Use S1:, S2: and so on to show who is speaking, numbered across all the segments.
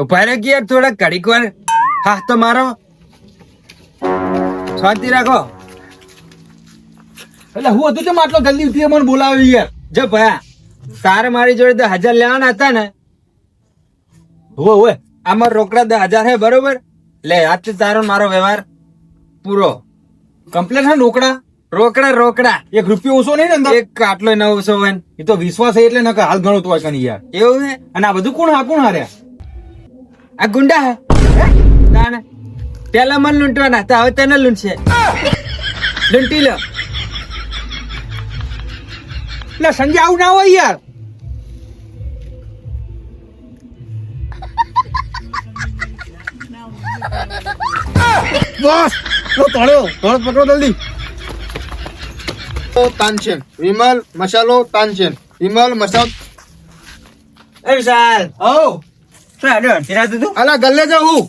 S1: ઊભા રહો કે યાર થોડા ઘડીક વાર. હા તો મારો. શાંતિ રાખો.
S2: એટલે હું હતું કેમ આટલો જલ્દી ઉઠી મને બોલાવી યાર?
S1: જો ભયા તારે મારી જોડે હજાર લેવાના હતા ને.
S2: હોવે
S1: આમાં રોકડા દસ હજાર હે બરોબર? લે આજથી તારો મારો વ્યવહાર પૂરો.
S2: કમ્પ્લેટ હે રોકડા?
S1: રોકડા રોકડા.
S2: એક રૂપિયો ઓછો નહીં ને અંદર?
S1: એક આટલો નવસો હોય.
S2: એ તો વિશ્વાસ એટલે નકર હાલ ગણો તો હોય યાર.
S1: એવું હે
S2: અને આ બધું કોણ હા કોણ હાર્યા?
S1: આ ગુંડા હે? તાણે પેલા મન લૂંટવાના તો હવે તને લૂંટશે. લૂંટી લો.
S2: લે સંજય આવું ના હોય યાર. બસ. લો તળ્યો તળ પકડો જલ્દી.
S3: તાનસેન વિમલ મસાલો તાનસેન વિમલ મસાલો.
S1: એ વિશાલ.
S2: આવ.
S3: અલા ગલ્લે જાઉં.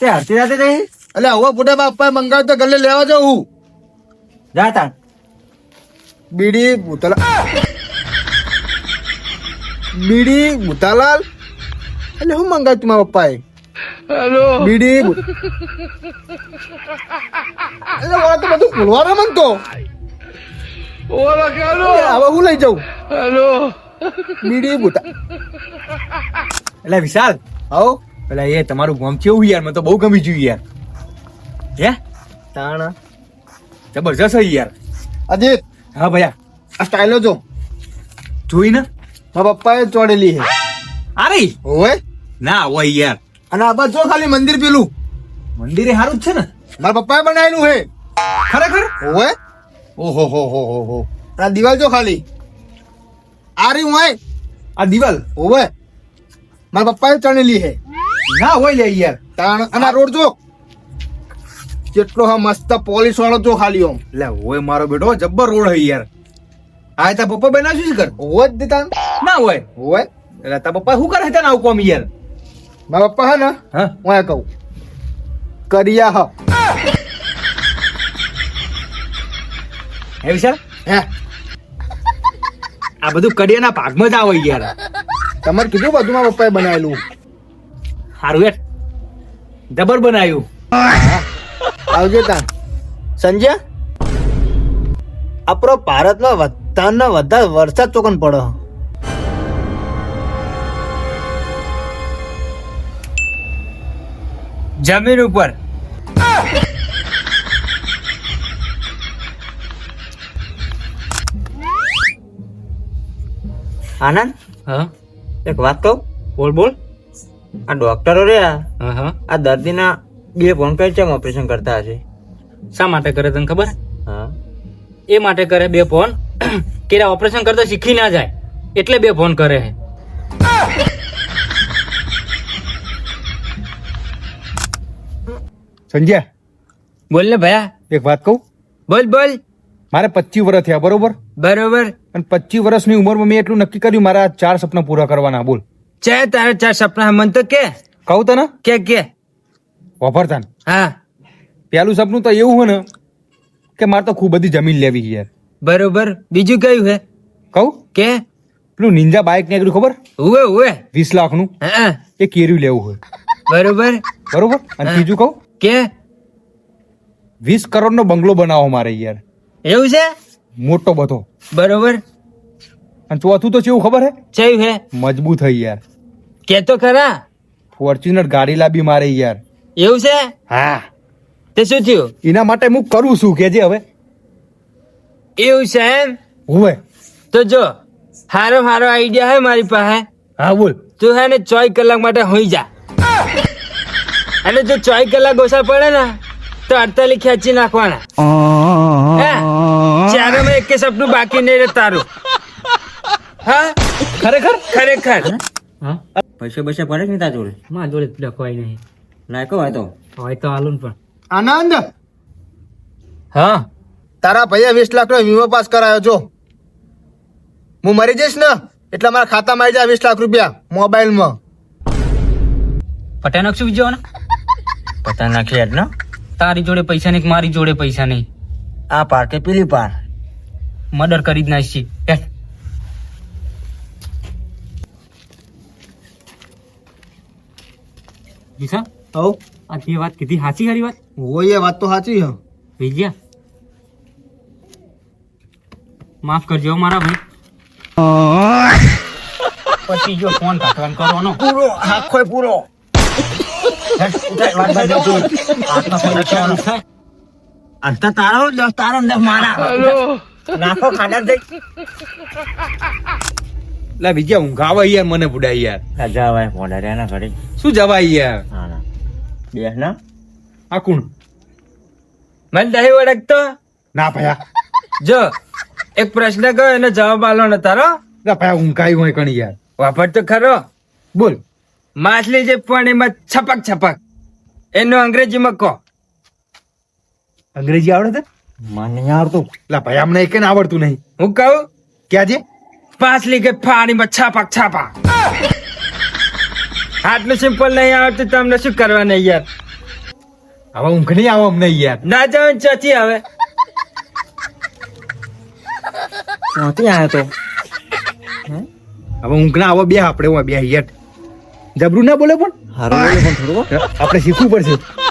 S1: તે હરતી રાતે રહી
S3: એટલે હવે બુઢા બાપા મંગાવ તો ગલ્લે લેવા જાઉં.
S1: જાતા
S3: બીડી ભૂતલા બીડી ભૂતાલાલ એટલે હું મંગાવ તું મારા પપ્પાએ? બીડી એટલે હવે તો બધું ભૂલવાનું મન તો. હવે હું લઈ જાઉં. હેલો. બીડી ભૂતા
S2: એટલે વિશાલ
S3: આવો.
S2: પેલા એ તમારું ગામ કેવું યાર? મને તો બહુ ગમી ગયું યાર. હે?
S3: તાણા.
S2: જબરજસ્ત હોય યાર.
S3: અજીત.
S2: હા ભૈયા.
S3: આ સ્ટાઈલો જો.
S2: જોઈ ને
S3: મારા પપ્પાએ ચોડેલી છે.
S2: અરે
S3: હોય
S2: ના હોય યાર.
S3: અને આ બાજુ ખાલી મંદિર પેલું.
S2: મંદિરે સારું જ છે ને?
S3: મારા પપ્પાએ બનાવેલું હે
S2: ખરેખર?
S3: હોય
S2: ઓહો હો હો હો હો.
S3: આ દિવાલ જો ખાલી. આ રહી હોય.
S2: આ દિવાલ?
S3: હોય મારા પપ્પાએ ચણેલી હે.
S2: ના હોય લે યાર
S3: તાણ અને રોડ જો. કેટલો હા મસ્ત પોલીસ વાળો જો ખાલી ઓમ
S2: લે હોય મારો બેટો જબ્બર રોડ હે યાર. આ તા પપ્પા બેના શું કર
S3: હોય જ દેતા
S2: ના હોય.
S3: હોય?
S2: એટલે તા પપ્પા શું કરે તને આવું કોમ યાર?
S3: મારા પપ્પા હે ને
S2: હા.
S3: હું આ કહું. કરિયા હા.
S2: હે વિશાલ?
S3: હે.
S2: આ બધું કડિયાના ભાગમાં જ આવે યાર.
S3: તમારે કીધું બધું મારા પપ્પાએ બનાવેલું.
S2: સારું યાર જબર બનાવ્યું.
S3: આવજો તાન સંજય? આપણો ભારતમાં વધારના વધારે વરસાદ ચોકન પડે.
S1: જમીન ઉપર.
S4: આનંદ?
S1: હા?
S4: એક વાત કહું?
S1: બોલ બોલ.
S4: આ ડોક્ટરો રહ્યા
S1: હા હા
S4: આ દર્દીના બે ફોન કરી ચમ ઓપરેશન કરતા હશે?
S1: શા માટે કરે તને ખબર?
S4: હા.
S1: એ માટે કરે બે ફોન કે ઓપરેશન કરતા શીખી ના જાય એટલે બે ફોન કરે હે.
S2: સંજય
S1: બોલ ને ભયા.
S2: એક વાત કહું?
S1: બોલ બોલ.
S2: મારે પચીસ વર્ષ થયા બરોબર?
S1: બરોબર.
S2: અને પચીસ વર્ષની ઉંમરમાં મેં એટલું નક્કી કર્યું મારા ચાર સપના પૂરા કરવાના બોલ.
S1: ચે તારા ચાર સપના મન તો કે?
S2: કહું તને?
S1: કે કે?
S2: વાપરતા
S1: હા.
S2: પેલું સપનું તો એવું હોય ને કે મારે તો ખૂબ બધી જમીન લેવી છે યાર.
S1: બરોબર. બીજું કયું હે?
S2: કહું?
S1: કે?
S2: પેલું નિંજા બાઇક ને ખબર?
S1: હુએ ઉવે.
S2: વીસ લાખનું.
S1: હા.
S2: એ કેર્યું લેવું હોય.
S1: બરોબર.
S2: બરોબર? અને
S1: બીજું
S2: ત્રીજું કહું?
S1: કે?
S2: વીસ કરોડનો બંગલો બનાવો મારે યાર.
S1: એવું છે?
S2: મોટો બધો.
S1: બરોબર?
S2: અને ચોથું તો કેવું ખબર હે?
S1: ચયું હે?
S2: મજબૂત થઈ યાર.
S1: કે તો ખરા.
S2: ફોર્ચ્યુનર ગાડી લાવી મારે યાર.
S1: એવું છે?
S2: હા.
S1: તે શું થયું?
S2: એના માટે હું કરું છું કેજે હવે.
S1: એવું છે એમ?
S2: હોવે.
S1: તો જો હારો હારો આઈડિયા હે મારી પાસે.
S2: હા બોલ.
S1: તું હે ને ચોઈ કલાક માટે હોઈ જા. અને જો ચોઈ કલાક ઓછા પડે ને તો અડતાલી ખેંચી નાખવાના. હે? ચારેમાં એક સપનું બાકી નહીં રહે તારું. હા?
S2: ખરેખર?
S1: ખરેખર.
S4: પૈસા પૈસા પડે નહીં તાર જોડે?
S1: મા જોડે લખવાય નહીં.
S4: લાયકો હોય તો.
S1: હોય તો હાલું પણ.
S3: આનંદ!
S1: હા?
S3: તારા ભાઈએ વીસ લાખ નો વીમો પાસ કરાયો છો હું મરી જઈશ ને એટલે મારા ખાતામાં આવી જાય વીસ લાખ રૂપિયા મોબાઈલમાં.
S1: પટા નાખશું બીજો
S4: પટા નાખી યાર ને?
S1: તારી જોડે પૈસા નહીં મારી જોડે પૈસા નહીં.
S4: આ પાર કે પેલી પાર.
S1: મર્ડર કરી જ નાખી હેઠ.
S3: હવ
S5: આ તે વાત કીધી સાચી ખરી વાત?
S3: હોય એ વાત તો સાચી હ
S5: વિજયા માફ કરજો મારા ભાઈ. પછી જો ફોન કાઢવાનું કરવાનો
S4: પૂરો આખો પૂરો. અંતા તારો દસ તારો દસ મારા. નાખો ખાડા થઈ
S2: લા બીજા ઊંઘ આવે યાર મને બુડાઈ યાર.
S4: જવાય મોડા ના ઘડી
S2: શું જવાય યાર?
S4: હા ના.
S2: આ કોણ?
S1: મને દહી વડકતો
S2: ના ભયા.
S1: જો એક પ્રશ્ન કહો એનો જવાબ આલો ને તારો.
S2: ના ભયા ઊંઘાઈ હોય કણી યાર.
S1: વાપર તો ખરો?
S2: બોલ.
S1: માછલી જે પાણીમાં છપક છપક એનો અંગ્રેજીમાં કહો.
S2: અંગ્રેજી આવડે છે?
S4: મને આવડતું.
S2: લા ભાઈ અમને એક આવડતું નહીં?
S1: હું કહું?
S2: ક્યાં છે?
S1: પાછલી કે પાણીમાં છપક છાપા. આટલું સિમ્પલ નહીં આવડતું તમને શું કરવા યાર?
S2: હવે ઊંઘ નહીં આવો અમને યાર.
S1: ના જાવ ચાચી હવે.
S4: ક્યાંથી આવ્યો તો.
S2: હવે ઊંઘ ના આવો બે આપણે બે યાર જબરું ના બોલે પણ?
S4: હારું બોલે પણ થોડું
S2: આપણે શીખવું પડશે.